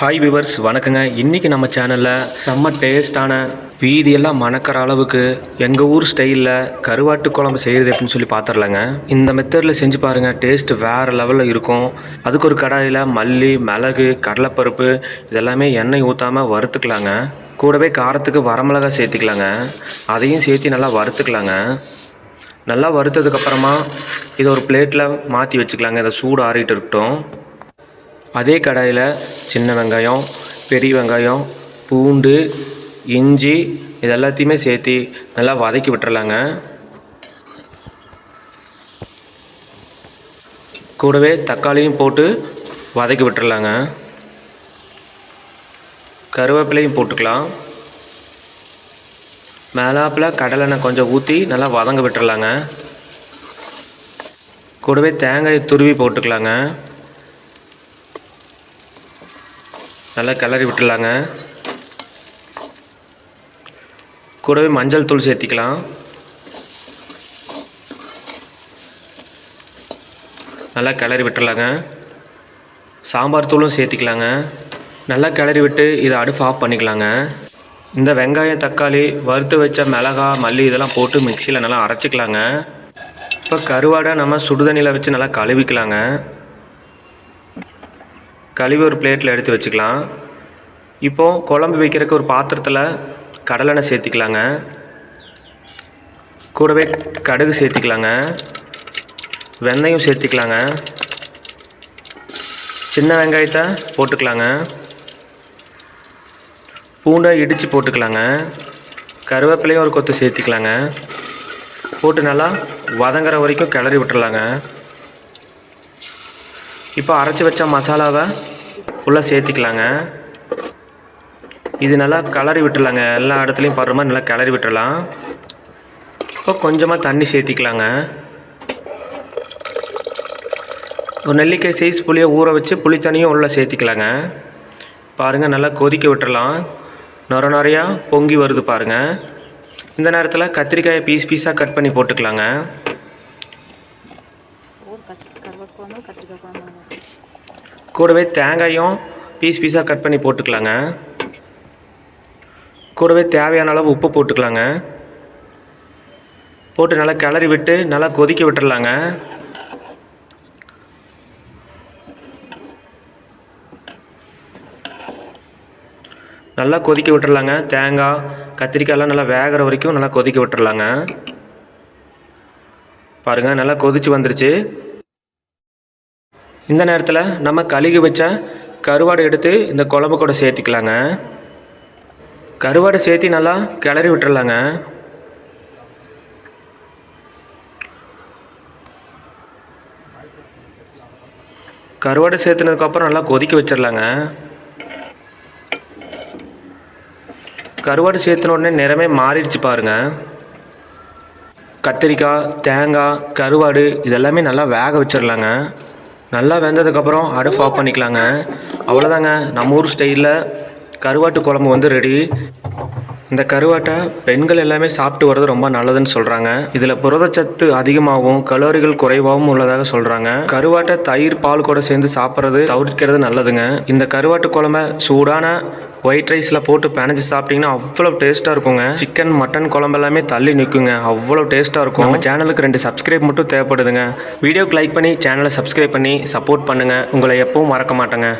Hi viewers வணக்கங்க. இன்றைக்கி நம்ம சேனலில் செம்ம டேஸ்டான வீதியெல்லாம் மணக்கிற அளவுக்கு எங்கள் ஊர் ஸ்டைலில் கருவாட்டு குழம்பு செய்கிறது எப்படின்னு சொல்லி பார்த்துடலாங்க இந்த மெத்தடில் செஞ்சு பாருங்கள் டேஸ்ட் வேறு லெவலில் இருக்கும். அதுக்கு ஒரு கடாயில் மல்லி மிளகு கடலைப்பருப்பு இதெல்லாமே எண்ணெய் ஊற்றாமல் வறுத்துக்கலாங்க. கூடவே காரத்துக்கு வரமிளகா சேர்த்துக்கலாங்க. அதையும் சேர்த்து நல்லா வறுத்துக்கலாங்க. நல்லா வறுத்ததுக்கப்புறமா இதை ஒரு பிளேட்டில் மாற்றி வச்சுக்கலாங்க. இதை சூடு ஆறிட்டு இருக்கட்டும். அதே கடாயில் சின்ன வெங்காயம் பெரிய வெங்காயம் பூண்டு இஞ்சி இது எல்லாத்தையுமே சேர்த்து நல்லா வதக்கி விட்டுறலாங்க. கூடவே தக்காளியும் போட்டு வதக்கி விட்டுறலாங்க. கருவேப்பிலையும் போட்டுக்கலாம். மேலாப்பில் கடலெண்ணெய் கொஞ்சம் ஊற்றி நல்லா வதங்க விட்டுறலாங்க. கூடவே தேங்காய் துருவி போட்டுக்கலாங்க. நல்லா கிளறி விட்டுடலாங்க. கூடவே மஞ்சள் தூள் சேர்த்திக்கலாம். நல்லா கிளறி விட்டுடலாங்க. சாம்பார் தூளும் சேர்த்திக்கலாங்க. நல்லா கிளறி விட்டு இதை அடுப்பு ஆஃப் பண்ணிக்கலாங்க. இந்த வெங்காயம் தக்காளி வறுத்து வச்ச மிளகா மல்லி இதெல்லாம் போட்டு மிக்சியில் நல்லா அரைச்சிக்கலாங்க. இப்போ கருவாடை நம்ம சுடுதண்ணியில் வச்சு நல்லா கழுவிக்கலாங்க. கழுவி ஒரு பிளேட்டில் எடுத்து வச்சுக்கலாம். இப்போது குழம்பு வைக்கிறதுக்கு ஒரு பாத்திரத்தில் கடலெண்ணெய் சேர்த்திக்கலாங்க. கூடவே கடுகு சேர்த்திக்கலாங்க. வெந்தயம் சேர்த்திக்கலாங்க. சின்ன வெங்காயத்தை போட்டுக்கலாங்க. பூண்டை இடித்து போட்டுக்கலாங்க. கருவேப்பிலையும் ஒரு கொத்து சேர்த்திக்கலாங்க. போட்டு நல்லா வதங்குற வரைக்கும் கிளறி விட்டுறலாங்க. இப்போ அரைச்சி வச்ச மசாலாவை உள்ளே சேர்த்திக்கலாங்க. இது நல்லா கலரி விட்டுறலாங்க எல்லா இடத்துலையும் படுற மாதிரி நல்லா கிளறி விட்டுடலாம். இப்போ கொஞ்சமாக தண்ணி சேர்த்திக்கலாங்க. ஒரு நெல்லிக்காய் சைஸ் புளியை ஊற வச்சு புளி தண்ணியும் உள்ளே சேர்த்திக்கலாங்க. பாருங்கள் நல்லா கொதிக்க விட்டுடலாம். நொர நிறையா பொங்கி வருது பாருங்கள் இந்த நேரத்தில் கத்திரிக்காயை பீஸ் பீஸாக கட் பண்ணி போட்டுக்கலாங்க. குழம்பு கத்திரிக்காய் குழம்பு கூடவே தேங்காயும் பீஸ் பீஸாக கட் பண்ணி போட்டுக்கலாங்க. கூடவே தேவையான அளவு உப்பு போட்டுக்கலாங்க. போட்டு நல்லா கிளறி விட்டு நல்லா கொதிக்க விட்டுடலாங்க நல்லா கொதிக்க விட்டுடலாங்க தேங்காய் கத்திரிக்காயெல்லாம் நல்லா வேகிற வரைக்கும் நல்லா கொதிக்க விட்டுடலாங்க பாருங்கள் நல்லா கொதிச்சு வந்துருச்சு. இந்த நேரத்தில் நம்ம கழுகி வச்ச கருவாடை எடுத்து இந்த குழம்பு கூட சேர்த்திக்கலாங்க. கருவாடை சேர்த்தி நல்லா கிளறி விட்டுறலாங்க. கருவாடை சேர்த்துனதுக்கப்புறம் நல்லா கொதிக்க வச்சிடலாங்க கருவாடு சேர்த்துன உடனே நிறமே மாறிடுச்சு பாருங்க. கத்திரிக்காய் தேங்காய் கருவாடு இதெல்லாமே நல்லா வேக வச்சிடலாங்க நல்லா வெந்ததுக்கப்புறம் அடுப்பு ஆஃப் பண்ணிக்கலாங்க. அவ்வளோதாங்க நம்ம ஊர் ஸ்டைலில் கருவாட்டு குழம்பு வந்து ரெடி இந்த கருவாட்டை பெண்கள் எல்லாமே சாப்பிட்டு வர்றது ரொம்ப நல்லதுன்னு சொல்கிறாங்க இதில் புரதச்சத்து அதிகமாகவும் கலோரிகள் குறைவாகவும் உள்ளதாக சொல்கிறாங்க கருவாட்டை தயிர் பால் கூட சேர்ந்து சாப்பிட்றது தவிர்க்கிறது நல்லதுங்க. இந்த கருவாட்டு குழம்ப சூடான ஒயிட் ரைஸில் போட்டு பிணைஞ்சு சாப்பிட்டீங்கன்னா அவ்வளோ டேஸ்ட்டாக இருக்குங்க. சிக்கன் மட்டன் குழம்பு எல்லாமே தள்ளி நிற்குங்க அவ்வளோ டேஸ்ட்டாக இருக்கும். நம்ம சேனலுக்கு ரெண்டு சப்ஸ்கிரைப் மட்டும் தேவைப்படுதுங்க. வீடியோக்கு லைக் பண்ணி சேனலை சப்ஸ்கிரைப் பண்ணி சப்போர்ட் பண்ணுங்கள் உங்களை எப்பவும் மறக்க மாட்டேங்க.